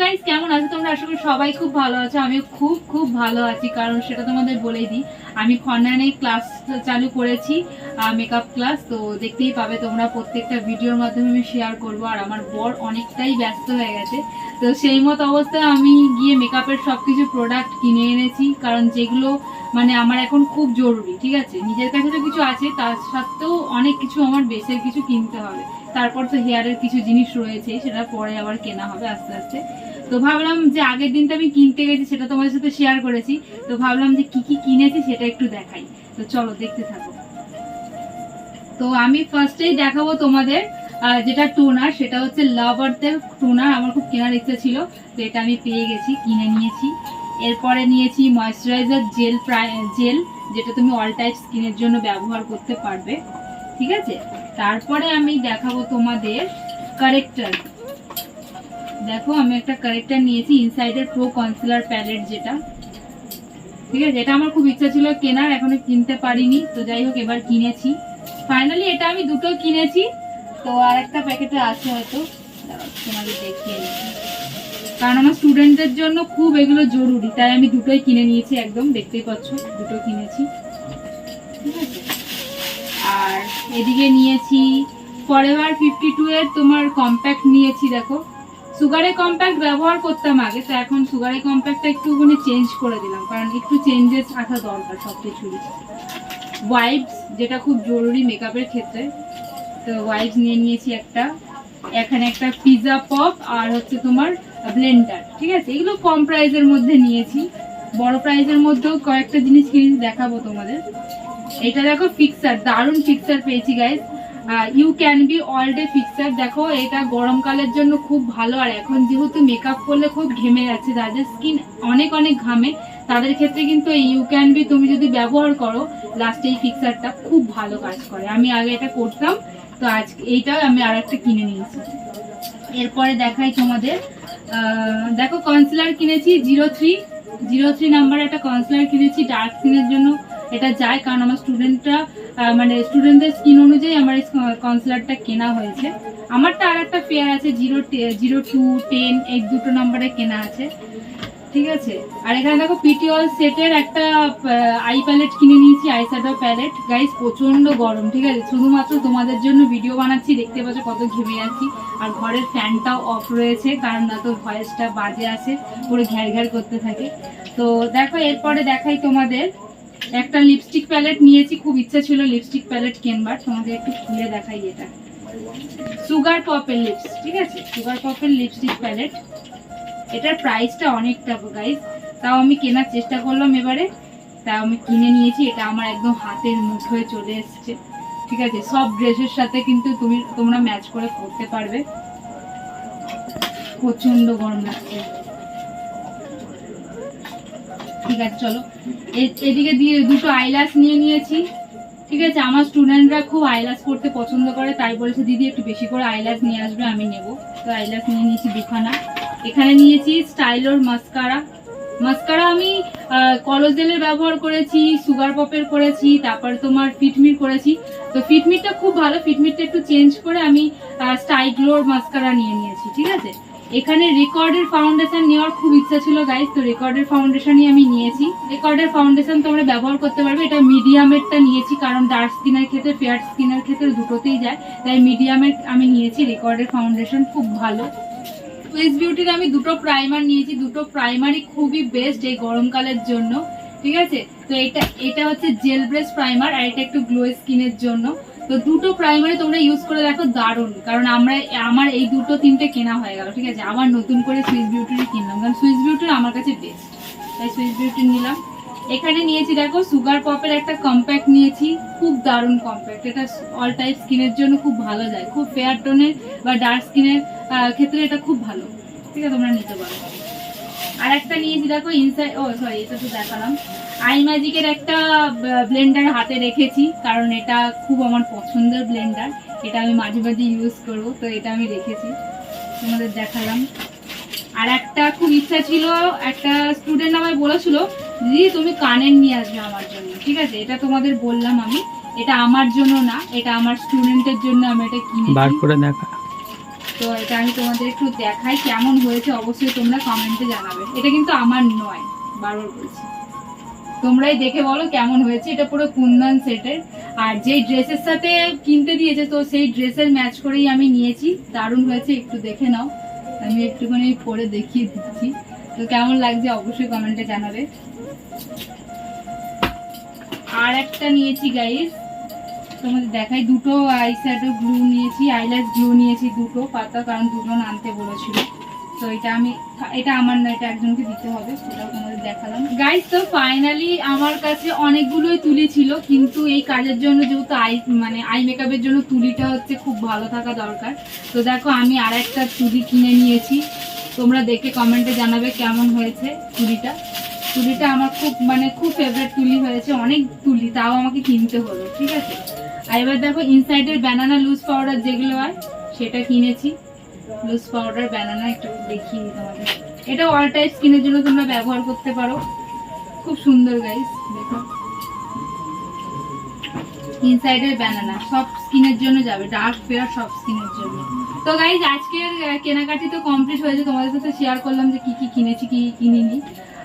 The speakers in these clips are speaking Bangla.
গাইস কেমন আছো তোমরা? আশা করি সবাই খুব ভালো আছো। আমি খুব খুব ভালো আছি, কারণ সেটা তোমাদের বলেই দিই। আমি খন্ডানে ক্লাস চালু করেছি মেকআপ ক্লাস তো দেখতেই পাবে তোমরা প্রত্যেকটা ভিডিওর মাধ্যমে আমি শেয়ার করব, আর আমার বর অনেকটাই ব্যস্ত হয়ে গেছে। তো সেই মতো অবস্থায় আমি গিয়ে মেকআপের সব কিছু প্রোডাক্ট কিনে এনেছি, কারণ যেগুলো মানে আমার এখন খুব জরুরি, ঠিক আছে? নিজের কাছে তো কিছু আছে, তার সত্ত্বেও অনেক কিছু আমার বেসের কিছু কিনতে হবে। তারপর তো হেয়ারের কিছু জিনিস রয়েছে, সেটা পরে আবার কেনা হবে আস্তে আস্তে। তো ভাবলাম যে আগের দিনটা আমি কিনতে গেছি, সেটা তোমাদের সাথে শেয়ার করেছি। তো ভাবলাম যে কি কি কিনেছি সেটা একটু দেখাই। তো চলো, দেখতে থাকো। তো আমি ফার্স্টেই দেখাবো তোমাদের যেটা টোনার, সেটা হচ্ছে লাভ আর্থের টোনার, আমার খুব কেনার ইচ্ছা ছিল। তো এটা আমি পেয়ে গেছি, কিনে নিয়েছি। এরপরে নিয়েছি ময়শ্চারাইজার জেল জেল যেটা তুমি অল টাইপ স্কিনের জন্য ব্যবহার করতে পারবে, ঠিক আছে? তারপরে আমি দেখাবো তোমাদের কারেক্টার দেখো, আমি একটা কারেক্টার নিয়েছি ইনসাইডের প্রো কনসিলার প্যালেট যেটা। ঠিক আছে? এটা আমার খুব ইচ্ছা ছিল কেনার, এখনও কিনতে পারিনি, তো যাই হোক, এবার কিনেছি। ফাইনালি এটা আমি দুটো কিনেছি, তো আর একটা প্যাকেটে আছে হয়তো। তোমাদের দেখিয়ে নিই কারণ আমার স্টুডেন্টদের জন্য খুব এগুলো জরুরি, তাই আমি দুটোই কিনে নিয়েছি একদম, দেখতেই পাচ্ছ, দুটো কিনেছি। ঠিক আছে? আর এদিকে নিয়েছি ফরএভার ফিফটি টু এর তোমার কম্প্যাক্ট নিয়েছি, দেখো। সুগারে কম্প্যাক্ট ব্যবহার করতাম আগে, তো এখন সুগারে কম্প্যাক্টটা একটুখানি চেঞ্জ করে দিলাম, কারণ একটু চেঞ্জেস আসা দরকার সব কিছুরই ওয়াইপস যেটা খুব জরুরি মেকআপের ক্ষেত্রে। তো ওয়াইপস নিয়ে নিয়েছি একটা। এখানে একটা পিজা পপ আর হচ্ছে তোমার ব্লেন্ডার ঠিক আছে? এগুলো কম প্রাইসের মধ্যে নিয়েছি। বড় প্রাইজের মধ্যেও কয়েকটা জিনিস কিনে দেখাবো তোমাদের। এটা দেখো ফিক্সার দারুণ ফিক্সার পেয়েছি guys you can be all day fixer দেখো, এটা গরমকালের জন্য খুব ভালো, আর এখন যেহেতু মেকআপ করলে খুব ঘেমে যাচ্ছে যাদের স্কিন অনেক অনেক ঘামে। তাদের ক্ষেত্রে কিন্তু এই ইউ ক্যান বি তুমি যদি ব্যবহার করো লাস্টে এই ফিক্সারটা খুব ভালো কাজ করে। আমি আগে এটা করতাম, তো আজ এইটাও আমি আর একটা কিনে নিয়েছি। এরপরে দেখাই তোমাদের দেখো কনসিলার কিনেছি zero three zero three number একটা কনসিলার কিনেছি ডার্ক স্কিনের জন্য। এটা যায় কারণ আমার স্টুডেন্টরা মানে স্টুডেন্টদের স্কিন অনুযায়ী আমার এই কনসিলারটা কেনা হয়েছে। আমারটা আর একটা ফেয়ার আছে জিরো জিরো টু টেন এই দুটো নাম্বারে কেনা আছে। ঠিক আছে? আর এখানে দেখো পিটিওল সেটের একটা আই প্যালেট কিনে নিয়েছি আই শ্যাডো প্যালেট গাইস প্রচণ্ড গরম, ঠিক আছে? শুধুমাত্র তোমাদের জন্য ভিডিও বানাচ্ছি, দেখতে পাচ্ছ কত ঘেমে যাচ্ছি আর ঘরের ফ্যানটাও অফ রয়েছে, কারণ না তো ভয়েসটা বাজে আছে, পুরো ঘ্যার ঘ্যার করতে থাকে। তো দেখো, এরপরে দেখাই তোমাদের। একটা লিপস্টিক প্যালেট নিয়েছি, খুব ইচ্ছা ছিল লিপস্টিক প্যালেট কেনবার। তোমাদের একটু খুলে দেখাই এটা। সুগার পপের লিপস ঠিক আছে? সুগার পপের লিপস্টিক প্যালেট এটার প্রাইসটা অনেকটা গাইস তাও আমি কেনার চেষ্টা করলাম এবারে। তাও আমি কিনে নিয়েছি, এটা আমার একদম হাতের মুঠোয় চলে এসেছে। ঠিক আছে, সব ড্রেসের সাথে কিন্তু তুমি, তোমরা ম্যাচ করে করতে পারবে। প্রচণ্ড গরম লাগছে। ঠিক আছে, চলো। এদিকে দিয়ে দুটো আইলাস নিয়ে নিয়েছি। ঠিক আছে, আমার স্টুডেন্টরা খুব আইলাস করতে পছন্দ করে, তাই বলেছে, দিদি, একটু বেশি করে আইলাস নিয়ে আসবে, আমি নেব। তো আইলাস নিয়ে নিয়েছি দুখানা এখানে নিয়েছি স্টাইলোর মাস্কারা। মাস্কারা আমি কলোজেলের ব্যবহার করেছি, সুগার পপের করেছি, তারপর তোমার ফিটমির করেছি। তো ফিটমিটটা খুব ভালো ফিটমিটটা একটু চেঞ্জ করে আমি স্টাইগ্লোর মাস্কারা নিয়ে নিয়েছি, ঠিক আছে? এখানে রেকর্ডের ফাউন্ডেশন নেওয়ার খুব ইচ্ছা ছিল গাইস তো রেকর্ডের ফাউন্ডেশনই আমি নিয়েছি। রেকর্ডের ফাউন্ডেশন তোমরা ব্যবহার করতে পারবে, এটা মিডিয়ামেরটা নিয়েছি, কারণ ডার্ক স্কিনের ক্ষেত্রে, ফেয়ার স্কিনের ক্ষেত্রে দুটোতেই যায়। তাই মিডিয়ামের আমি নিয়েছি, রেকর্ডের ফাউন্ডেশন খুব ভালো। সুইস বিউটির আমি দুটো প্রাইমার নিয়েছি, দুটো প্রাইমারই খুবই বেস্ট এই গরমকালের জন্য, ঠিক আছে? তো এটা এটা হচ্ছে জেল ব্রেস প্রাইমার আর এটা একটু গ্লো স্কিনের জন্য। তো দুটো প্রাইমারি তোমরা ইউজ করে দেখো দারুণ, কারণ আমরা, আমার এই দুটো তিনটে কেনা হয়ে গেল, ঠিক আছে? আবার নতুন করে সুইস বিউটিরই কিনলাম, কারণ সুইস বিউটির আমার কাছে বেস্ট তাই সুইস বিউটি নিলাম। এখানে নিয়েছি, দেখো সুগার পপের একটা কম্প্যাক্ট নিয়েছি, খুব দারুণ কম্প্যাক্ট এটা অল টাইপ স্কিনের জন্য খুব ভালো যায়, খুব ফেয়ার টোনের বা ডার্ক স্কিনের ক্ষেত্রে এটা খুব ভালো। ঠিক আছে, তোমরা নিতে পারো। আর একটা নিয়েছি, দেখো ইনসাইড ও সরি এটা তো দেখালাম। আই ম্যাজিকের একটা ব্লেন্ডার হাতে রেখেছি, কারণ এটা খুব আমার পছন্দের ব্লেন্ডার এটা আমি মাঝে মাঝে ইউজ করব, তো এটা আমি রেখেছি। তোমাদের দেখালাম। আর একটা খুব ইচ্ছা ছিল, একটা স্টুডেন্ট আমায় বলেছিল দিদি তুমি কানের নিয়ে আসবে আমার জন্য ঠিক আছে? এটা তোমাদের বললাম আমি। এটা আমার জন্য না এটা আমার স্টুডেন্টের জন্য আমি এটা বার করে দেখা। তো এটা আমি তোমাদের একটু দেখাই কেমন হয়েছে অবশ্যই তোমরা কমেন্টে জানাবে। এটা কিন্তু আমার নয় বারবার বলছি। তোমরাই দেখে বলো কেমন হয়েছে এটা পুরো কুন্দন সেটের আর যেই ড্রেসের সাথে কিনতে দিয়েছে তো সেই ড্রেসের ম্যাচ করেই আমি নিয়েছি। দারুণ হয়েছে একটু দেখে নাও। আমি একটুখানি পরে দেখিয়ে দিচ্ছি। তো কেমন লাগছে অবশ্যই কমেন্টে জানাবে। আর একটা নিয়েছি গাইস তোমাদের দেখাই, দুটো আই শ্যাডো গ্লু নিয়েছি আইল্যাশ গ্লু নিয়েছি দুটো পাতা, কারণ দুটো আনতে বলেছিল। তো এটা আমি, এটা আমার না, এটা একজনকে দিতে হবে, সেটাও তোমাদের দেখালাম। গাইস তো ফাইনালি আমার কাছে অনেকগুলোই তুলি ছিল, কিন্তু এই কাজের জন্য যেহেতু আই মানে আই মেকআপের জন্য তুলিটা হচ্ছে খুব ভালো থাকা দরকার। তো দেখো, আমি আর একটা তুলি কিনে নিয়েছি। তোমরা দেখে কমেন্টে জানাবে কেমন হয়েছে তুলিটা। তুলিটা আমার খুব মানে খুব ফেভারিট তুলি হয়েছে, অনেক তুলি, তাও আমাকে কিনতে হলো, ঠিক আছে? আর এবার দেখো ইনসাইডের ব্যানানা লুজ পাউডার যেগুলো হয়, সেটা কিনেছি। লুজ পাউডার ব্যানানা একটু দেখিয়ে তোমাদের। এটা অল টাইপ স্কিনের জন্য তোমরা ব্যবহার করতে পারো। খুব সুন্দর গাইস দেখো। ইনসাইডের ব্যানানা সব স্কিনের জন্য যাবে ডার্ক ফেয়ার সব স্কিনের জন্য। তো গাইজ আজকের কেনাকাটি তো কমপ্লিট হয়েছে, তোমাদের সাথে শেয়ার করলাম যে কি কি কিনেছি কি কিনিনি।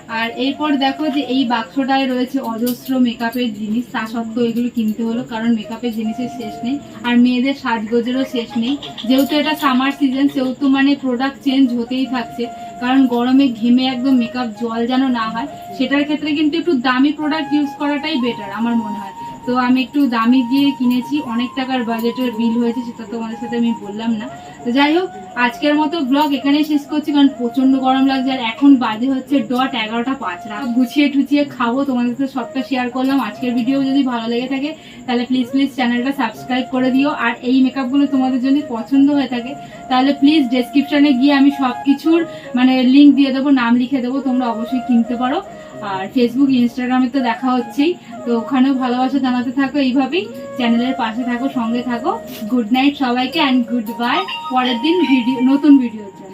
আর এরপর দেখো যে এই বাক্সটায় রয়েছে অজস্র মেকআপের জিনিস, তা সত্ত্বেও এগুলো কিনতে হলো, কারণ মেকআপের জিনিসের শেষ নেই। আর মেয়েদের সাজগোজেরও শেষ নেই। যেহেতু এটা সামার সিজন সেহেতু মানে প্রোডাক্ট চেঞ্জ হতেই থাকছে। কারণ গরমে ঘেমে একদম মেকআপ জল যেন না হয়, সেটার ক্ষেত্রে কিন্তু একটু দামি প্রোডাক্ট ইউজ করাটাই বেটার আমার মনে হয়। তো আমি একটু দামি দিয়ে কিনেছি, অনেক টাকার বাজেটের বিল হয়েছে, সেটা তোমাদের সাথে আমি বললাম না। তো যাই হোক, আজকের মতো ব্লগ এখানেই শেষ করছি, কারণ প্রচণ্ড গরম লাগছে আর এখন বাজে হচ্ছে ডট এগারোটা পাঁচ। রাত গুছিয়ে টুচিয়ে খাব, তোমাদের সাথে সবটা শেয়ার করলাম। আজকের ভিডিও যদি ভালো লেগে থাকে, তাহলে প্লিজ প্লিজ চ্যানেলটা সাবস্ক্রাইব করে দিও। আর এই মেকআপগুলো তোমাদের যদি পছন্দ হয়ে থাকে, তাহলে প্লিজ ডেসক্রিপশনে গিয়ে আমি সব কিছুর মানে লিঙ্ক দিয়ে দেবো, নাম লিখে দেবো, তোমরা অবশ্যই কিনতে পারো। আর ফেসবুক ইনস্টাগ্রামে তো দেখা হচ্ছেই, তো ওখানেও ভালোবাসা জানাতে থাকো এইভাবেই। চ্যানেলের পাশে থাকো, সঙ্গে থাকো। গুড নাইট সবাইকে অ্যান্ড গুড বাই পরের দিন ভিডিও নতুন জন্য